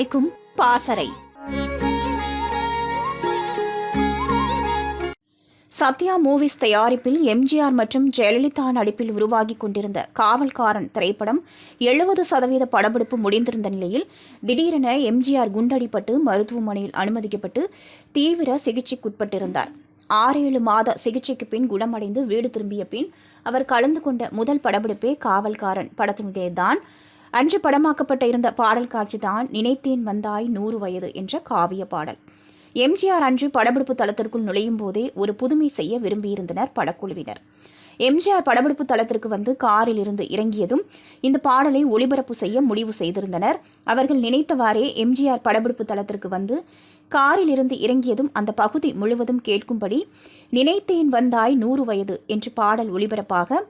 அழைக்கும் பாசறை. சத்யா மூவிஸ் தயாரிப்பில் எம்ஜிஆர் மற்றும் ஜெயலலிதா நடிப்பில் உருவாகி கொண்டிருந்த காவல்காரன் திரைப்படம் எழுபது சதவீத படப்பிடிப்பு முடிந்திருந்த நிலையில் திடீரென எம்ஜிஆர் குண்டடிப்பட்டு மருத்துவமனையில் அனுமதிக்கப்பட்டு தீவிர சிகிச்சைக்குட்பட்டிருந்தார். ஆறு ஏழு மாத சிகிச்சைக்கு பின் குணமடைந்து வீடு திரும்பிய பின் அவர் கலந்து கொண்ட முதல் படப்பிடிப்பே காவல்காரன் படத்தினுடையதான் அன்று படமாக்கப்பட்ட இருந்த பாடல் காட்சிதான் நினைத்தேன் வந்தாய் நூறு வயது என்ற காவிய பாடல். எம்ஜிஆர் அன்று படப்பிடிப்பு தளத்திற்குள் நுழையும் போதே ஒரு புதுமை செய்ய விரும்பியிருந்தனர் படக்குழுவினர். எம்ஜிஆர் படப்பிடிப்பு தளத்திற்கு வந்து காரில் இருந்து இறங்கியதும் இந்த பாடலை ஒளிபரப்பு செய்ய முடிவு செய்திருந்தனர். அவர்கள் நினைத்தவாறே எம்ஜிஆர் படப்பிடிப்பு தளத்திற்கு வந்து காரில் இருந்து இறங்கியதும் அந்த பகுதி முழுவதும் கேட்கும்படி நினைத்தேன் வந்தாய் நூறு வயது என்று பாடல் ஒளிபரப்பாக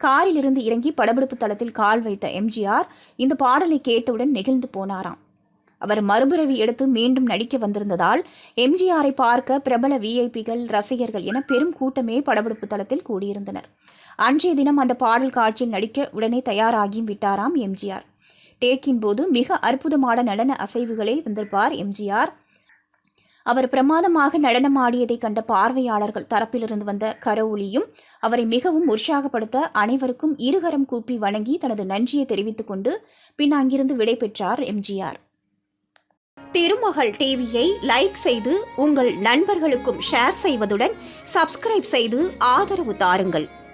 காரிலிருந்து இறங்கி படப்பிடிப்பு தளத்தில் கால் வைத்த எம்ஜிஆர் இந்த பாடலை கேட்டவுடன் நெகிழ்ந்து போனாராம். அவர் மறுபிறவி எடுத்து மீண்டும் நடிக்க வந்திருந்ததால் எம்ஜிஆரை பார்க்க பிரபல விஐபிகள் ரசிகர்கள் என பெரும் கூட்டமே படப்பிடிப்பு தளத்தில் கூடியிருந்தனர். அன்றைய தினம் அந்த பாடல் காட்சியில் நடிக்க உடனே தயாராகியும் விட்டாராம் எம்ஜிஆர். டேக்கின் போது மிக அற்புதமான நடன அசைவுகளை தந்திருப்பார் எம்ஜிஆர். அவர் பிரமாதமாக நடனமாடியதை கண்ட பார்வையாளர்கள் தரப்பிலிருந்து வந்த கரவொலியும் அவரை மிகவும் உற்சாகப்படுத்த அனைவருக்கும் இருகரம் கூப்பி வணங்கி தனது நன்றியை தெரிவித்துக் கொண்டு பின் அங்கிருந்து விடைபெற்றார் எம்ஜிஆர். திருமகள் டிவியை லைக் செய்து உங்கள் நண்பர்களுக்கும் ஷேர் செய்வதுடன் சப்ஸ்கிரைப் செய்து ஆதரவு தாருங்கள்.